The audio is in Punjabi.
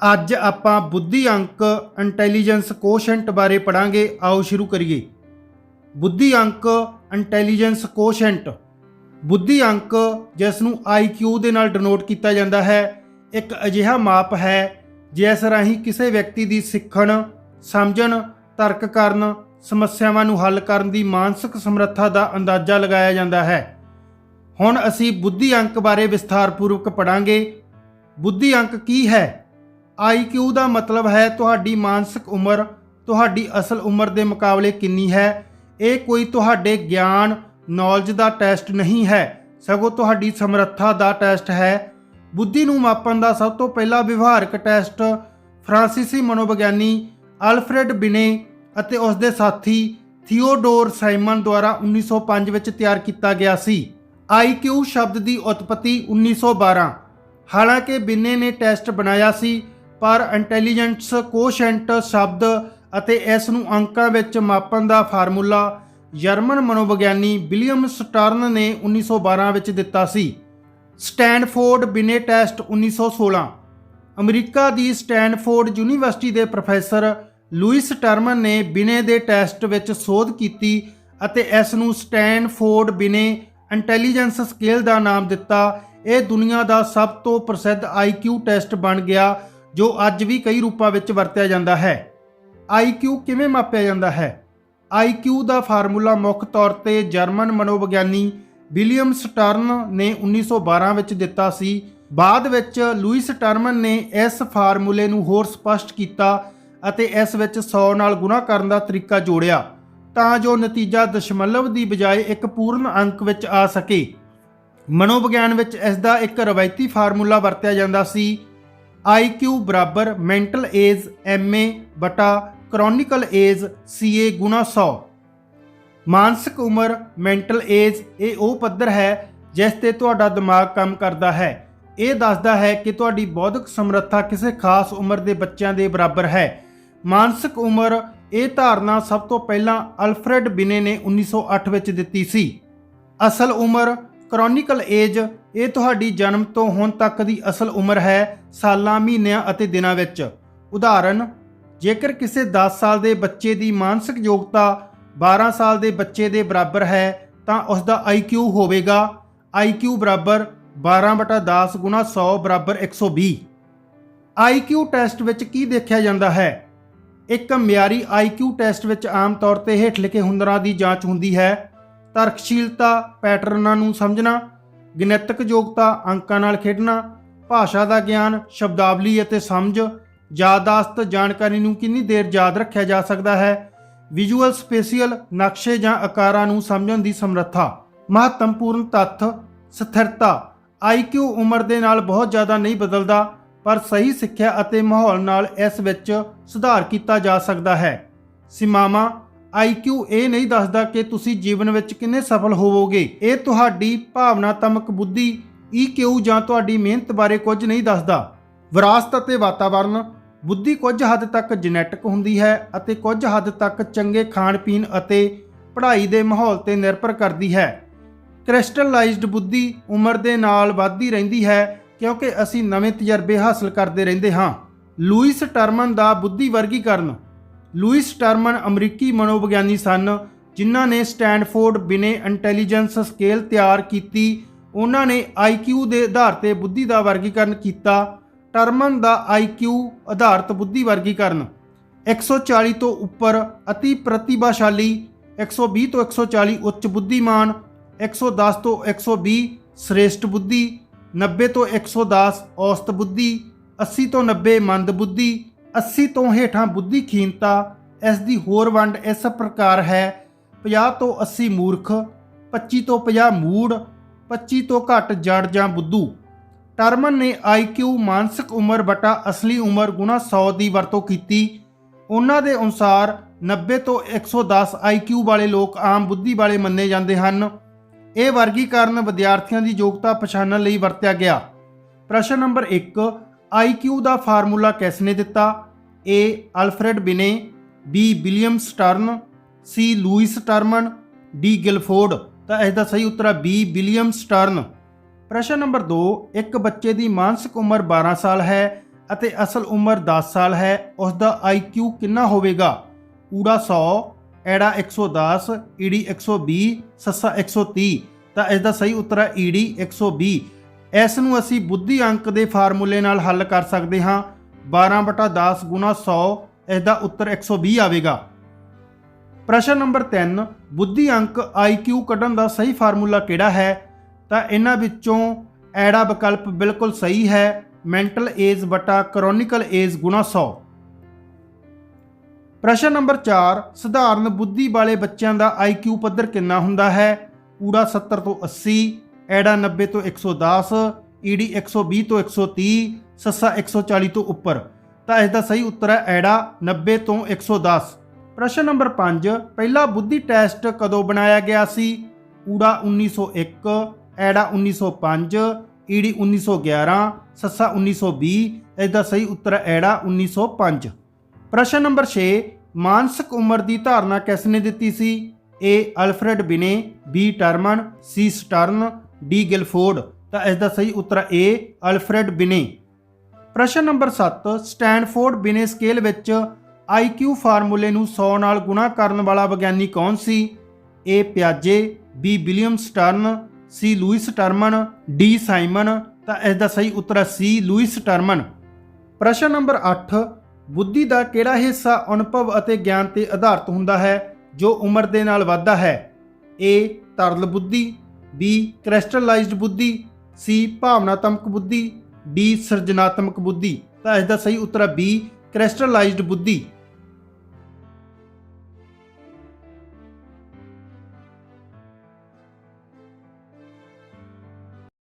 ਅੱਜ ਆਪਾਂ ਬੁੱਧੀ ਅੰਕ ਇੰਟੈਲੀਜੈਂਸ ਕੋਸ਼ੈਂਟ ਬਾਰੇ ਪੜਾਂਗੇ ਆਓ ਸ਼ੁਰੂ ਕਰੀਏ। ਬੁੱਧੀ ਅੰਕ ਇੰਟੈਲੀਜੈਂਸ ਕੋਸ਼ੈਂਟ ਬੁੱਧੀ ਅੰਕ ਜਿਸ ਨੂੰ IQ ਦੇ ਨਾਲ ਡਿਨੋਟ ਕੀਤਾ ਜਾਂਦਾ ਹੈ, ਇੱਕ ਅਜਿਹਾ ਮਾਪ ਹੈ ਜਿਸ ਰਾਹੀਂ ਕਿਸੇ ਵਿਅਕਤੀ ਦੀ ਸਿੱਖਣ, ਸਮਝਣ, ਤਰਕ ਕਰਨ, ਸਮੱਸਿਆਵਾਂ ਨੂੰ ਹੱਲ ਕਰਨ ਦੀ ਮਾਨਸਿਕ ਸਮਰੱਥਾ ਦਾ ਅੰਦਾਜ਼ਾ ਲਗਾਇਆ ਜਾਂਦਾ ਹੈ। ਹੁਣ ਅਸੀਂ ਬੁੱਧੀ ਅੰਕ ਬਾਰੇ ਵਿਸਥਾਰਪੂਰਵਕ ਪੜਾਂਗੇ ਬੁੱਧੀ ਅੰਕ ਕੀ ਹੈ? IQ ਦਾ ਮਤਲਬ ਹੈ ਤੁਹਾਡੀ ਮਾਨਸਿਕ ਉਮਰ, ਤੁਹਾਡੀ ਅਸਲ ਉਮਰ ਦੇ ਮੁਕਾਬਲੇ ਕਿੰਨੀ ਹੈ? ਇਹ ਕੋਈ ਤੁਹਾਡੇ ਗਿਆਨ ਨੌਲੇਜ ਦਾ ਟੈਸਟ ਨਹੀਂ ਹੈ। ਸਗੋਂ ਤੁਹਾਡੀ ਸਮਰੱਥਾ ਦਾ ਟੈਸਟ ਹੈ। ਬੁੱਧੀ ਨੂੰ ਮਾਪਣ ਦਾ ਸਭ ਤੋਂ ਪਹਿਲਾ ਵਿਵਹਾਰਕ ਟੈਸਟ ਫਰਾਂਸੀਸੀ ਮਨੋਵਿਗਿਆਨੀ ਅਲਫਰੈਡ ਬਿਨੇ ਅਤੇ ਉਸ ਦੇ ਸਾਥੀ ਥੀਓਡੋਰ ਸਾਈਮਨ ਦੁਆਰਾ 1905 ਵਿੱਚ ਤਿਆਰ ਕੀਤਾ ਗਿਆ ਸੀ। IQ ਸ਼ਬਦ ਦੀ ਉਤਪਤੀ 1912 ਹਾਲਾਂਕਿ ਬਿਨੇ ਨੇ ਟੈਸਟ ਬਣਾਇਆ ਸੀ। ਪਰ ਇੰਟੈਲੀਜੈਂਸ, ਕੋਸ਼ੈਂਟ, ਸ਼ਬਦ ਅਤੇ ਇਸ ਨੂੰ ਅੰਕਾਂ ਵਿੱਚ ਮਾਪਣ ਦਾ ਫਾਰਮੂਲਾ ਜਰਮਨ ਮਨੋਵਿਗਿਆਨੀ ਵਿਲੀਅਮ ਸਟਰਨ ਨੇ 1912 ਵਿੱਚ ਦਿੱਤਾ ਸੀ। ਸਟੈਨਫੋਰਡ ਬਿਨੇ ਟੈਸਟ 1916 ਅਮਰੀਕਾ ਦੀ ਸਟੈਨਫੋਰਡ ਯੂਨੀਵਰਸਿਟੀ ਦੇ ਪ੍ਰੋਫੈਸਰ ਲੂਇਸ ਟਰਮਨ ਨੇ ਬਿਨੇ ਦੇ ਟੈਸਟ ਵਿੱਚ ਸੋਧ ਕੀਤੀ ਅਤੇ ਇਸ ਨੂੰ ਸਟੈਨਫੋਰਡ ਬਿਨੇ ਇੰਟੈਲੀਜੈਂਸ ਸਕੇਲ ਦਾ ਨਾਮ ਦਿੱਤਾ। ਇਹ ਦੁਨੀਆ ਦਾ ਸਭ ਤੋਂ ਪ੍ਰਸਿੱਧ IQ ਟੈਸਟ ਬਣ ਗਿਆ ਜੋ ਅੱਜ ਵੀ ਕਈ ਰੂਪਾਂ ਵਿੱਚ ਵਰਤਿਆ ਜਾਂਦਾ ਹੈ। IQ ਕਿਵੇਂ ਮਾਪਿਆ ਜਾਂਦਾ ਹੈ? IQ ਦਾ ਫਾਰਮੂਲਾ ਮੁੱਖ ਤੌਰ ਤੇ ਜਰਮਨ ਮਨੋਵਿਗਿਆਨੀ ਵਿਲੀਅਮ ਸਟਰਨ ਨੇ 1912 ਵਿੱਚ ਦਿੱਤਾ ਸੀ। ਬਾਅਦ ਵਿੱਚ ਲੂਇਸ ਟਰਮਨ ਨੇ ਇਸ ਫਾਰਮੂਲੇ ਨੂੰ ਹੋਰ ਸਪਸ਼ਟ ਕੀਤਾ ਅਤੇ ਇਸ ਵਿੱਚ 100 ਨਾਲ ਗੁਣਾ ਕਰਨ ਦਾ ਤਰੀਕਾ ਜੋੜਿਆ ਤਾਂ ਜੋ ਨਤੀਜਾ ਦਸ਼ਮਲਵ ਦੀ ਬਜਾਏ ਇੱਕ ਪੂਰਨ ਅੰਕ ਵਿੱਚ ਆ ਸਕੇ। ਮਨੋਵਿਗਿਆਨ ਵਿੱਚ ਇਸ ਦਾ ਇੱਕ ਰਵਾਇਤੀ ਫਾਰਮੂਲਾ ਵਰਤਿਆ ਜਾਂਦਾ ਸੀ। IQ ਬਰਾਬਰ ਮੈਂਟਲ ਏਜ MA ਬਟਾ ਕ੍ਰੋਨਿਕਲ ਏਜ CA ਗੁਣਾ 100 ਮਾਨਸਿਕ ਉਮਰ ਮੈਂਟਲ ਏਜ ਇਹ ਉਹ ਪੱਧਰ ਹੈ ਜਿਸ ਤੇ ਤੁਹਾਡਾ ਦਿਮਾਗ ਕੰਮ ਕਰਦਾ ਹੈ। ਇਹ ਦੱਸਦਾ ਹੈ ਕਿ ਤੁਹਾਡੀ ਬੌਧਿਕ ਸਮਰੱਥਾ ਕਿਸੇ ਖਾਸ ਉਮਰ ਦੇ ਬੱਚਿਆਂ ਦੇ ਬਰਾਬਰ ਹੈ। ਮਾਨਸਿਕ ਉਮਰ, ਇਹ ਧਾਰਨਾ ਸਭ ਤੋਂ ਪਹਿਲਾਂ ਅਲਫਰੈਡ ਬਿਨੇ ਨੇ 1908 ਵਿੱਚ ਦਿੱਤੀ ਸੀ। ਅਸਲ ਉਮਰ ਕ੍ਰੋਨਿਕਲ ਏਜ ਇਹ ਤੁਹਾਡੀ ਜਨਮ ਤੋਂ ਹੁਣ ਤੱਕ ਦੀ ਅਸਲ ਉਮਰ ਹੈ ਸਾਲਾਂ, ਮਹੀਨਿਆਂ ਅਤੇ ਦਿਨਾਂ ਵਿੱਚ। ਉਦਾਹਰਨ, ਜੇਕਰ ਕਿਸੇ 10 ਸਾਲ ਦੇ ਬੱਚੇ ਦੀ ਮਾਨਸਿਕ ਯੋਗਤਾ 12 ਸਾਲ ਦੇ ਬੱਚੇ ਦੇ ਬਰਾਬਰ ਹੈ, ਤਾਂ ਉਸ ਦਾ IQ ਹੋਵੇਗਾ। IQ ਬਰਾਬਰ 12/10 ਗੁਣਾ 100 ਬਰਾਬਰ 120 IQ ਟੈਸਟ ਵਿੱਚ ਕੀ ਦੇਖਿਆ ਜਾਂਦਾ ਹੈ? ਇੱਕ ਮਿਆਰੀ IQ ਟੈਸਟ ਵਿੱਚ ਆਮ ਤੌਰ ਤੇ ਹੇਠ ਲਿਖੇ ਹੁਨਰਾਂ ਦੀ ਜਾਂਚ ਹੁੰਦੀ ਹੈ। ਤਰਕਸ਼ੀਲਤਾ ਪੈਟਰਨਾਂ ਨੂੰ ਸਮਝਣਾ ਗਿਣਤਕ ਯੋਗਤਾ, ਅੰਕਾਂ ਨਾਲ ਖੇਡਣਾ, ਭਾਸ਼ਾ ਦਾ ਗਿਆਨ, ਸ਼ਬਦਾਵਲੀ ਅਤੇ ਸਮਝ, ਯਾਦਾਸ਼ਤ ਜਾਣਕਾਰੀ ਨੂੰ ਕਿੰਨੀ ਦੇਰ ਯਾਦ ਰੱਖਿਆ ਜਾ ਸਕਦਾ ਹੈ? ਵਿਜ਼ੂਅਲ ਸਪੇਸ਼ੀਅਲ ਨਕਸ਼ੇ ਜਾਂ ਆਕਾਰਾਂ ਨੂੰ ਸਮਝਣ ਦੀ ਸਮਰੱਥਾ, ਮਹੱਤਵਪੂਰਨ ਤੱਥ, ਸਥਿਰਤਾ IQ ਉਮਰ ਦੇ ਨਾਲ ਬਹੁਤ ਜ਼ਿਆਦਾ ਨਹੀਂ ਬਦਲਦਾ, ਪਰ ਸਹੀ ਸਿੱਖਿਆ ਅਤੇ ਮਾਹੌਲ ਨਾਲ ਇਸ ਵਿੱਚ ਸੁਧਾਰ ਕੀਤਾ ਜਾ ਸਕਦਾ ਹੈ। ਸੀਮਾਵਾਂ ਆਈਕਿਊ ਇਹ ਨਹੀਂ ਦੱਸਦਾ ਕਿ ਤੁਸੀਂ ਜੀਵਨ ਵਿੱਚ ਕਿੰਨੇ ਸਫਲ ਹੋਵੋਗੇ। ਇਹ ਤੁਹਾਡੀ ਭਾਵਨਾਤਮਕ ਬੁੱਧੀ EQ ਜਾਂ ਤੁਹਾਡੀ ਮਿਹਨਤ ਬਾਰੇ ਕੁਝ ਨਹੀਂ ਦੱਸਦਾ। ਵਿਰਾਸਤ ਅਤੇ ਵਾਤਾਵਰਣ ਬੁੱਧੀ ਕੁਝ ਹੱਦ ਤੱਕ ਜੈਨੇਟਿਕ ਹੁੰਦੀ ਹੈ ਅਤੇ ਕੁਝ ਹੱਦ ਤੱਕ ਚੰਗੇ ਖਾਣ ਪੀਣ ਅਤੇ ਪੜ੍ਹਾਈ ਦੇ ਮਾਹੌਲ ਤੇ ਨਿਰਭਰ ਕਰਦੀ ਹੈ। ਕ੍ਰਿਸਟਲਾਈਜ਼ਡ ਬੁੱਧੀ ਉਮਰ ਦੇ ਨਾਲ ਵੱਧਦੀ ਰਹਿੰਦੀ ਹੈ ਕਿਉਂਕਿ ਅਸੀਂ ਨਵੇਂ ਤਜਰਬੇ ਹਾਸਲ ਕਰਦੇ ਰਹਿੰਦੇ ਹਾਂ। ਲੂਇਸ ਟਰਮਨ ਦਾ ਬੁੱਧੀ ਵਰਗੀਕਰਨ ਲੂਇਸ ਟਰਮਨ ਅਮਰੀਕੀ ਮਨੋਵਿਗਿਆਨੀ ਸਨ, ਜਿਨ੍ਹਾਂ ਨੇ ਸਟੈਨਫੋਰਡ ਬਿਨੇ ਇੰਟੈਲੀਜੈਂਸ ਸਕੇਲ ਤਿਆਰ ਕੀਤੀ। ਉਹਨਾਂ ਨੇ ਆਈਕਿਊ ਦੇ ਆਧਾਰ ਤੇ ਬੁੱਧੀ ਦਾ ਵਰਗੀਕਰਨ ਕੀਤਾ। ਟਰਮਨ ਦਾ ਆਈਕਿਊ ਆਧਾਰਿਤ ਬੁੱਧੀ ਵਰਗੀਕਰਨ 140 ਤੋਂ ਉੱਪਰ ਅਤੀ ਪ੍ਰਤਿਭਾਸ਼ਾਲੀ 120 ਤੋਂ 140 ਉੱਚ ਬੁੱਧੀਮਾਨ 110 ਤੋਂ 120 ਸ੍ਰੇਸ਼ਟ ਬੁੱਧੀ 90 ਤੋਂ 110 ਔਸਤ ਬੁੱਧੀ 80 ਤੋਂ 90 ਮੰਦ ਬੁੱਧੀ 80 ਤੋਂ ਹੇਠਾਂ ਬੁੱਧੀ ਖੀਨਤਾ, ਇਸ ਦੀ ਹੋਰ ਵੰਡ ਇਸ ਪ੍ਰਕਾਰ ਹੈ 50 ਤੋਂ 80 ਮੂਰਖ 25 ਤੋਂ 50 ਮੂੜ 25 ਤੋਂ ਘੱਟ ਜੜ ਜਾਂ ਬੁੱਧੂ। ਟਰਮਨ ਨੇ IQ ਮਾਨਸਿਕ ਉਮਰ ਬਟਾ ਅਸਲੀ ਉਮਰ ਗੁਣਾ 100 ਦੀ ਵਰਤੋਂ ਕੀਤੀ। ਉਹਨਾਂ ਦੇ ਅਨੁਸਾਰ 90 ਤੋਂ 110 IQ ਵਾਲੇ ਲੋਕ ਆਮ ਬੁੱਧੀ ਵਾਲੇ ਮੰਨੇ ਜਾਂਦੇ ਹਨ। ਇਹ ਵਰਗੀਕਰਨ ਵਿਦਿਆਰਥੀਆਂ ਦੀ ਯੋਗਤਾ ਪਛਾਣਨ ਲਈ ਵਰਤਿਆ ਗਿਆ। ਪ੍ਰਸ਼ਨ ਨੰਬਰ 1 ਆਈਕਿਊ ਦਾ ਫਾਰਮੂਲਾ ਕਿਸ ਨੇ ਦਿੱਤਾ? A Alfred Binet B William Stern C Lewis Terman D Guilford. ਤਾਂ ਇਸ ਦਾ ਸਹੀ ਉੱਤਰ ਹੈ B ਵਿਲੀਅਮ ਸਟਰਨ। ਪ੍ਰਸ਼ਨ ਨੰਬਰ 2 ਇੱਕ ਬੱਚੇ ਦੀ ਮਾਨਸਿਕ ਉਮਰ 12 ਸਾਲ ਹੈ ਅਤੇ ਅਸਲ ਉਮਰ 10 ਸਾਲ ਹੈ ਉਸ ਦਾ ਆਈਕਿਊ ਕਿੰਨਾ ਹੋਵੇਗਾ? ਊੜਾ 100 ਐੜਾ 110 ਈੜੀ 120 ਸੱਸਾ 130 ਤਾਂ ਇਸ ਦਾ ਸਹੀ ਉੱਤਰ ਹੈ ਈੜੀ 120 ਇਸ ਨੂੰ ਅਸੀਂ ਬੁੱਧੀ ਅੰਕ ਦੇ ਫਾਰਮੂਲੇ ਨਾਲ ਹੱਲ ਕਰ ਸਕਦੇ ਹਾਂ। 12 ਬਟਾ 10 ਗੁਣਾ 100 ਇਸ ਦਾ ਉੱਤਰ 120 ਆਵੇਗਾ। ਪ੍ਰਸ਼ਨ ਨੰਬਰ 3 ਬੁੱਧੀ ਅੰਕ IQ ਕੱਢਣ ਦਾ ਸਹੀ ਫਾਰਮੂਲਾ ਕਿਹੜਾ ਹੈ? ਤਾਂ ਇਹਨਾਂ ਵਿੱਚੋਂ ਐੜਾ ਵਿਕਲਪ ਬਿਲਕੁਲ ਸਹੀ ਹੈ, ਮੈਂਟਲ ਏਜ ਬਟਾ ਕਰੋਨਿਕਲ ਏਜ ਗੁਣਾ 100 ਪ੍ਰਸ਼ਨ ਨੰਬਰ 4 ਸਧਾਰਨ ਬੁੱਧੀ ਵਾਲੇ ਬੱਚਿਆਂ ਦਾ IQ ਪੱਧਰ ਕਿੰਨਾ ਹੁੰਦਾ ਹੈ? ਊੜਾ 70 ਤੋਂ 80 ਐੜਾ 90 ਤੋਂ 110 ਈੜੀ 120 ਤੋਂ 130 ਸੱਸਾ 140 ਤੋਂ ਉੱਪਰ। ਤਾਂ ਇਸ ਦਾ ਸਹੀ ਉੱਤਰ ਹੈ ਐੜਾ 90 ਤੋਂ 110 ਪ੍ਰਸ਼ਨ ਨੰਬਰ 5 ਪਹਿਲਾ ਬੁੱਧੀ ਟੈਸਟ ਕਦੋਂ ਬਣਾਇਆ ਗਿਆ ਸੀ? ਊੜਾ 1901 ਐੜਾ 1905 ਈੜੀ 1911 ਸੱਸਾ 1920 ਇਸ ਦਾ ਸਹੀ ਉੱਤਰ ਹੈ ਐੜਾ 1905 ਪ੍ਰਸ਼ਨ ਨੰਬਰ 6 ਮਾਨਸਿਕ ਉਮਰ ਦੀ ਧਾਰਨਾ ਕਿਸ ਨੇ ਦਿੱਤੀ ਸੀ? A Alfred Binet, B Terman, C Stern D Guilford, ਤਾਂ ਇਸ ਦਾ ਸਹੀ ਉੱਤਰ ਹੈ ਏ ਅਲਫਰੈਡ ਬਿਨੇ। ਪ੍ਰਸ਼ਨ ਨੰਬਰ 7 ਸਟੈਨਫੋਰਡ ਬਿਨੇ ਸਕੇਲ ਵਿੱਚ IQ ਫਾਰਮੂਲੇ ਨੂੰ 100 ਨਾਲ ਗੁਣਾ ਕਰਨ ਵਾਲਾ ਵਿਗਿਆਨੀ ਕੌਣ ਸੀ? A ਪਿਆਜੇ B William Stern C Lewis Terman D Simon, ਤਾਂ ਇਸ ਦਾ ਸਹੀ ਉੱਤਰ ਹੈ ਸੀ ਲੂਇਸ ਟਰਮਨ। ਪ੍ਰਸ਼ਨ ਨੰਬਰ 8 ਬੁੱਧੀ ਦਾ ਕਿਹੜਾ ਹਿੱਸਾ ਅਨੁਭਵ ਅਤੇ ਗਿਆਨ ਤੇ ਆਧਾਰਿਤ ਹੁੰਦਾ ਹੈ, ਜੋ ਉਮਰ ਦੇ ਨਾਲ ਵੱਧਦਾ ਹੈ? A, ਤਰਲ ਬੁੱਧੀ B ਕ੍ਰਿਸਟਲਾਈਜ਼ਡ ਬੁੱਧੀ ਸੀ ਭਾਵਨਾਤਮਕ ਬੁੱਧੀ, D, ਸਿਰਜਣਾਤਮਕ ਬੁੱਧੀ। ਤਾਂ ਇਸ ਦਾ ਸਹੀ ਉੱਤਰ ਹੈ B ਕ੍ਰਿਸਟਲਾਈਜ਼ਡ ਬੁੱਧੀ।